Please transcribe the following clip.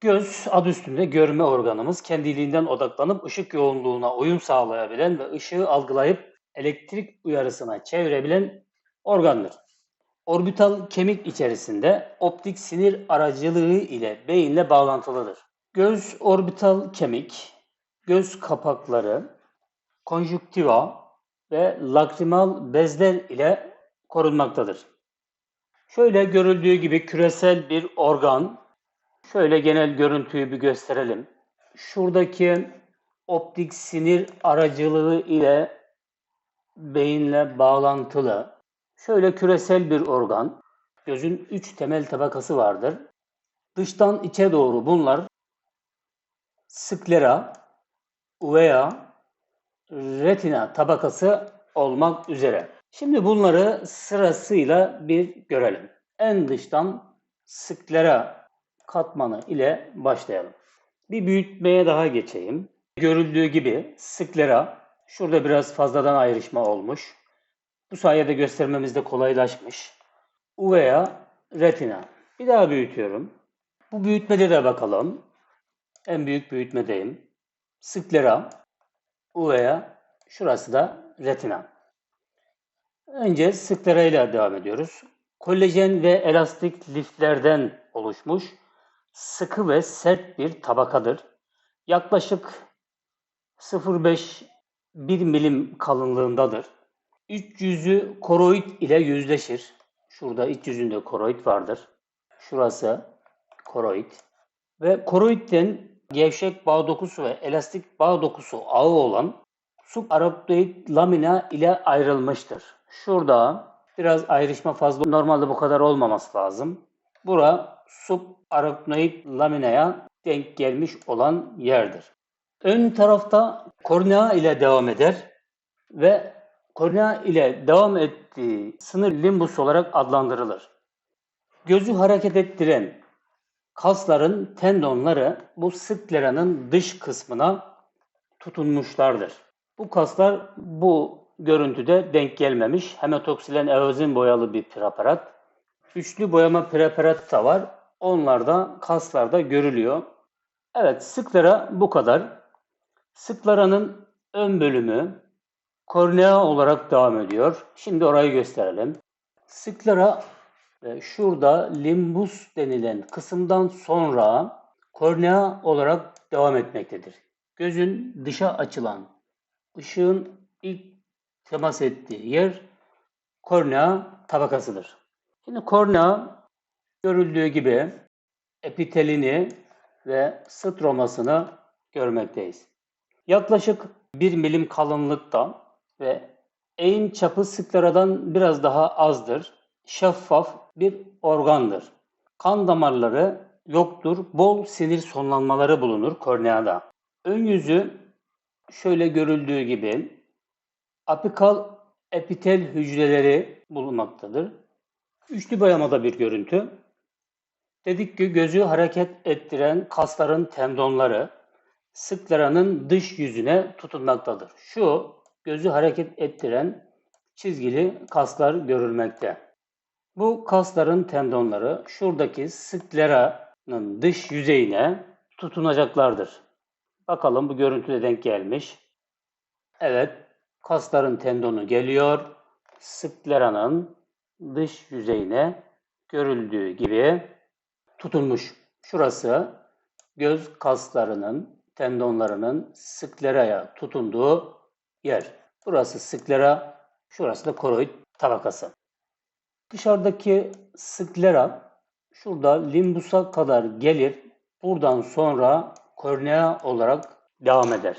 Göz adı üstünde görme organımız kendiliğinden odaklanıp ışık yoğunluğuna uyum sağlayabilen ve ışığı algılayıp elektrik uyarısına çevirebilen organdır. Orbital kemik içerisinde optik sinir aracılığı ile beyinle bağlantılıdır. Göz orbital kemik, göz kapakları, konjüktiva ve lakrimal bezler ile korunmaktadır. Şöyle görüldüğü gibi küresel bir organ. Şöyle genel görüntüyü bir gösterelim. Şuradaki optik sinir aracılığı ile beyinle bağlantılı. Şöyle küresel bir organ. Gözün üç temel tabakası vardır. Dıştan içe doğru bunlar sklera, uvea, retina tabakası olmak üzere. Şimdi bunları sırasıyla bir görelim. En dıştan sklera katmanı ile başlayalım. Bir büyütmeye daha geçeyim. Görüldüğü gibi sklera şurada biraz fazladan ayrışma olmuş. Bu sayede göstermemiz de kolaylaşmış. Uvea retina. Bir daha büyütüyorum. Bu büyütmede de bakalım. En büyük büyütmedeyim. Sklera, uvea, şurası da retina. Önce sklera ile devam ediyoruz. Kolajen ve elastik liflerden oluşmuş sıkı ve sert bir tabakadır. Yaklaşık 0,5 1 milim kalınlığındadır. İç yüzü koroid ile yüzleşir. Şurada iç yüzünde koroid vardır. Şurası koroid. Ve koroidden gevşek bağ dokusu ve elastik bağ dokusu ağı olan subarachnoid lamina ile ayrılmıştır. Şurada biraz ayrışma fazla normalde bu kadar olmaması lazım. Bura subarachnoid laminaya denk gelmiş olan yerdir. Ön tarafta kornea ile devam eder ve kornea ile devam ettiği sınır limbus olarak adlandırılır. Gözü hareket ettiren kasların tendonları bu skleranın dış kısmına tutunmuşlardır. Bu kaslar bu görüntüde denk gelmemiş. Hematoksilen eozin boyalı bir preparat. Üçlü boyama preparatı da var. Onlar da kaslarda görülüyor. Evet sklera bu kadar. Sklera'nın ön bölümü kornea olarak devam ediyor. Şimdi orayı gösterelim. Sklera e, şurada limbus denilen kısımdan sonra kornea olarak devam etmektedir. Gözün dışa açılan ışığın ilk temas ettiği yer kornea tabakasıdır. Şimdi kornea görüldüğü gibi epitelini ve stromasını görmekteyiz. Yaklaşık 1 milim kalınlıkta ve eğim çapı skleradan biraz daha azdır. Şeffaf bir organdır. Kan damarları yoktur. Bol sinir sonlanmaları bulunur korneada. Ön yüzü şöyle görüldüğü gibi apikal epitel hücreleri bulunmaktadır. Üçlü boyamada bir görüntü. Dedik ki gözü hareket ettiren kasların tendonları skleranın dış yüzüne tutunmaktadır. Şu gözü hareket ettiren çizgili kaslar görülmekte. Bu kasların tendonları şuradaki skleranın dış yüzeyine tutunacaklardır. Bakalım bu görüntüde denk gelmiş. Evet, kasların tendonu geliyor. Skleranın dış yüzeyine görüldüğü gibi tutunmuş. Şurası göz kaslarının, tendonlarının skleraya tutunduğu yer. Burası sklera, şurası da koroid tabakası. Dışarıdaki sklera şurada limbusa kadar gelir. Buradan sonra kornea olarak devam eder.